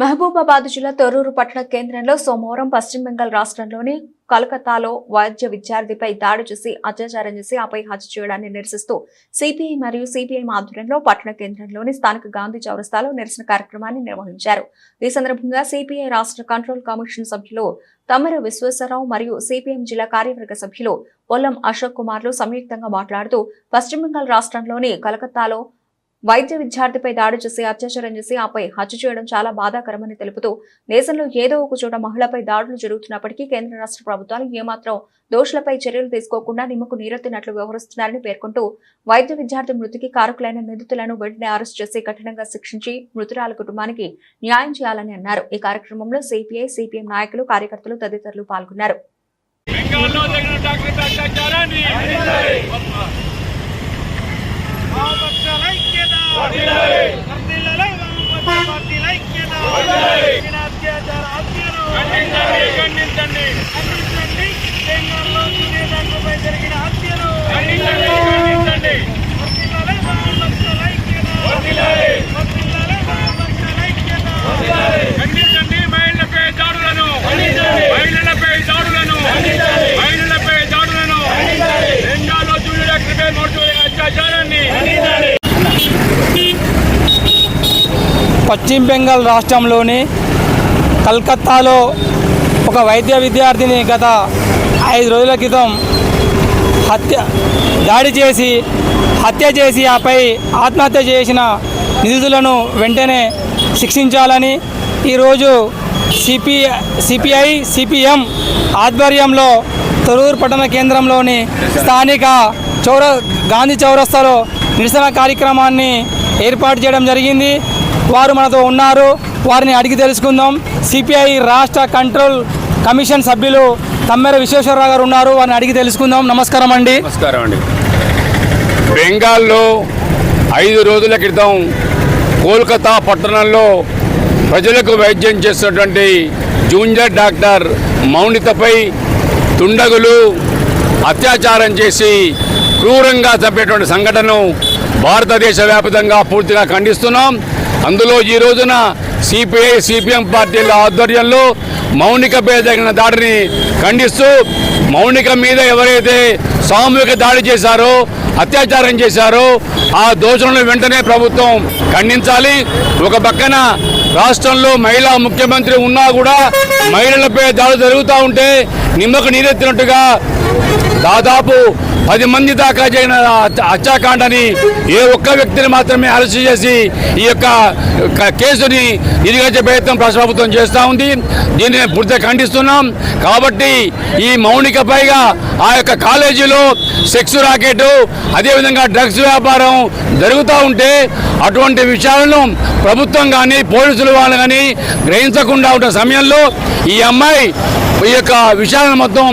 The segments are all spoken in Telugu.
మహబూబాబాద్ జిల్లా తొర్రూరు పట్టణ కేంద్రంలో సోమవారం పశ్చిమ బెంగాల్ రాష్ట్రంలోని కలకత్తాలో వైద్య విద్యార్థిపై దాడి చేసి అత్యాచారం చేసి ఆపై హత్య చేయడాన్ని నిరసిస్తూ సిపిఐ మరియు సిపిఐ ఆధ్వర్యంలో పట్టణ కేంద్రంలోని స్థానిక గాంధీ చౌరస్తాలో నిరసన కార్యక్రమాన్ని నిర్వహించారు. ఈ సందర్భంగా సిపిఐ రాష్ట్ర కంట్రోల్ కమిషన్ సభ్యులు తమర విశ్వేశ్వరరావు మరియు సిపిఎం జిల్లా కార్యవర్గ సభ్యులు పొల్లం అశోక్ కుమార్లు సంయుక్తంగా మాట్లాడుతూ పశ్చిమ బెంగాల్ రాష్ట్రంలోని కలకత్తాలో వైద్య విద్యార్థిపై దాడి చేసి అత్యాచారం చేసి ఆపై హత్య చేయడం చాలా బాధాకరమని తెలుపుతూ దేశంలో ఏదో ఒక చోట మహిళపై దాడులు జరుగుతున్నప్పటికీ కేంద్ర రాష్ట్ర ప్రభుత్వాలు ఏమాత్రం దోషులపై చర్యలు తీసుకోకుండా నిమ్మకు నీరెత్తినట్లు వ్యవహరిస్తున్నారని పేర్కొంటూ వైద్య విద్యార్థి మృతికి కారకులైన నిందితులను వెంటనే అరెస్ట్ చేసి కఠినంగా శిక్షించి మృతురాల కుటుంబానికి న్యాయం చేయాలని అన్నారు. ఈ కార్యక్రమంలో సిపిఐ సిపిఎం నాయకులు కార్యకర్తలు తదితరులు పాల్గొన్నారు. బెంగాల్లో జరిగిన డాక్టర్ అత్యాచారాన్ని వామపక్షాల ఐక్యత వర్ధిల్లాలి వామపక్ష పార్టీల ఐక్యత జరిగిన అత్యాచార హత్యను ఖండించండి ఖండించండి బెంగాల్లో జూనియర్ డాక్టర్పై జరిగిన హత్యను ఖండించండి వర్ధిల్లాలి వామపక్షాల ఐక్యత వర్ధిల్లాలి వామపక్షాల ఐక్యత ఖండించండి మహిళలపై దాడులను మహిళలపై దాడులను మహిళలపై దాడులను బెంగాల్లో జూనియర్ డాక్టర్పై మోటు అత్యాచారాన్ని పశ్చిమ బెంగాల్ రాష్ట్రంలోని కల్కత్తాలో ఒక వైద్య విద్యార్థిని గత ఐదు రోజుల క్రితం హత్య దాడి చేసి హత్య చేసి ఆపై ఆత్మహత్య చేసిన నిధులను వెంటనే శిక్షించాలని ఈరోజు సిపి సిపిఐ సిపిఎం ఆధ్వర్యంలో తొరూరు పట్టణ కేంద్రంలోని స్థానిక చౌర గాంధీ చౌరస్తాలో నిరసన కార్యక్రమాన్ని ఏర్పాటు చేయడం జరిగింది. వారు మనతో ఉన్నారు. వారిని అడిగి తెలుసుకుందాం. సిపిఐ రాష్ట్ర కంట్రోల్ కమిషన్ సభ్యులు తమ్మెర విశ్వేశ్వరరావు గారు ఉన్నారు. వారిని అడిగి తెలుసుకుందాం. నమస్కారం అండి. నమస్కారం అండి. బెంగాల్లో ఐదు రోజుల క్రితం కోల్కతా పట్టణంలో ప్రజలకు వైద్యం చేస్తున్నటువంటి జూనియర్ డాక్టర్ మౌనితపై తుండగులు అత్యాచారం చేసి క్రూరంగా చంపేటువంటి సంఘటనను భారతదేశ వ్యాప్తంగా పూర్తిగా ఖండిస్తున్నాం. అందులో ఈ రోజున సిపిఐ సిపిఎం పార్టీల ఆధ్వర్యంలో మౌనికపై జరిగిన దాడిని ఖండిస్తూ మౌనిక మీద ఎవరైతే సామూహిక దాడి చేశారో అత్యాచారం చేశారో ఆ దోషులను వెంటనే ప్రభుత్వం ఖండించాలి. ఒక పక్కన రాష్ట్రంలో మహిళా ముఖ్యమంత్రి ఉన్నా కూడా మహిళలపై దాడి జరుగుతూ ఉంటే నిమ్మకు నీరెత్తినట్టుగా దాదాపు పది మంది దాకా జరిగిన హత్యాకాండని ఏ ఒక్క వ్యక్తిని మాత్రమే అరెస్ట్ చేసి ఈ యొక్క కేసుని నిర్వహించే ప్రయత్నం రాష్ట్ర ప్రభుత్వం చేస్తూ ఉంది. దీన్ని పూర్తి పూర్తిగా ఖండిస్తున్నాం. కాబట్టి ఈ మౌనిక పైగా ఆ యొక్క కాలేజీలో సెక్స్ రాకెట్ అదేవిధంగా డ్రగ్స్ వ్యాపారం జరుగుతూ ఉంటే అటువంటి విషయాలను ప్రభుత్వం కానీ పోలీసులు వాళ్ళు కానీ గ్రహించకుండా ఉన్న సమయంలో ఈ అమ్మాయి ఈ యొక్క విషయాలను మొత్తం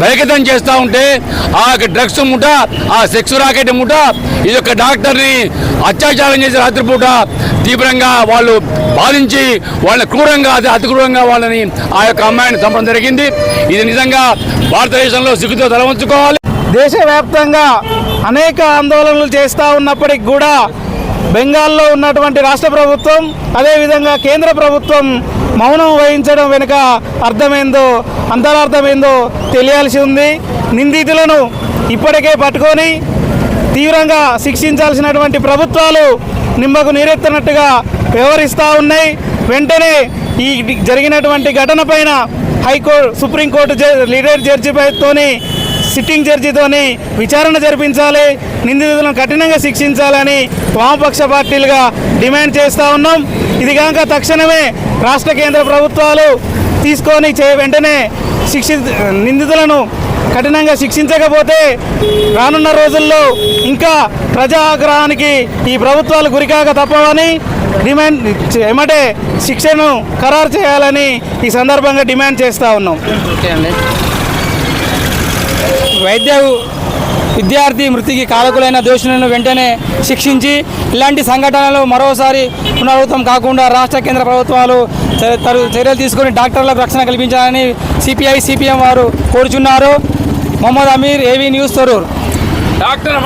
బహిర్గతం చేస్తూ ఉంటే ఆ యొక్క డ్రగ్స్ ముఠ ఆ సెక్స్ రాకెట్ ముఠ ఈ యొక్క డాక్టర్ని అత్యాచారం చేసి రాత్రిపూట తీవ్రంగా వాళ్ళు బాధించి వాళ్ళని క్రూరంగా అతి అతి క్రూరంగా వాళ్ళని ఆ యొక్క అమ్మాయిని చంపడం జరిగింది. ఇది నిజంగా భారతదేశంలో సిగ్గుతో తలవంచుకోవాలి. దేశవ్యాప్తంగా అనేక ఆందోళనలు చేస్తూ ఉన్నప్పటికి కూడా బెంగాల్లో ఉన్నటువంటి రాష్ట్ర ప్రభుత్వం అదేవిధంగా కేంద్ర ప్రభుత్వం మౌనం వహించడం వెనుక అర్థమైందో అంతరార్థమైందో తెలియాల్సి ఉంది. నిందితులను ఇప్పటికే పట్టుకొని తీవ్రంగా శిక్షించాల్సినటువంటి ప్రభుత్వాలు నిమ్మకు నీరెత్తినట్టుగా వ్యవహరిస్తూ ఉన్నాయి. వెంటనే ఈ జరిగినటువంటి ఘటన పైన హైకోర్టు సుప్రీంకోర్టు జ- లీడర్ జడ్జితోని సిట్టింగ్ జడ్జితోని విచారణ జరిపించాలి నిందితులను కఠినంగా శిక్షించాలని వామపక్ష పార్టీలుగా డిమాండ్ చేస్తూ ఉన్నాం. ఇది కాక తక్షణమే రాష్ట్ర కేంద్ర ప్రభుత్వాలు తీసుకొని చే వెంటనే శిక్షి నిందితులను కఠినంగా శిక్షించకపోతే రానున్న రోజుల్లో ఇంకా ప్రజా ఆగ్రహానికి ఈ ప్రభుత్వాలు గురికాక తప్పవని డిమాండ్ ఏమంటే శిక్షను ఖరారు చేయాలని ఈ సందర్భంగా డిమాండ్ చేస్తూ ఉన్నాం. వైద్య విద్యార్థి మృతికి కారకులైన దోషులను వెంటనే శిక్షించి ఇలాంటి సంఘటనలు మరోసారి పునరావృతం కాకుండా రాష్ట్ర కేంద్ర ప్రభుత్వాలు చర్యలు తీసుకొని డాక్టర్లకు రక్షణ కల్పించాలని సిపిఐ సిపిఎం వారు కోరుచున్నారు. Mohammed Aamir AV news Tharoor. Doctor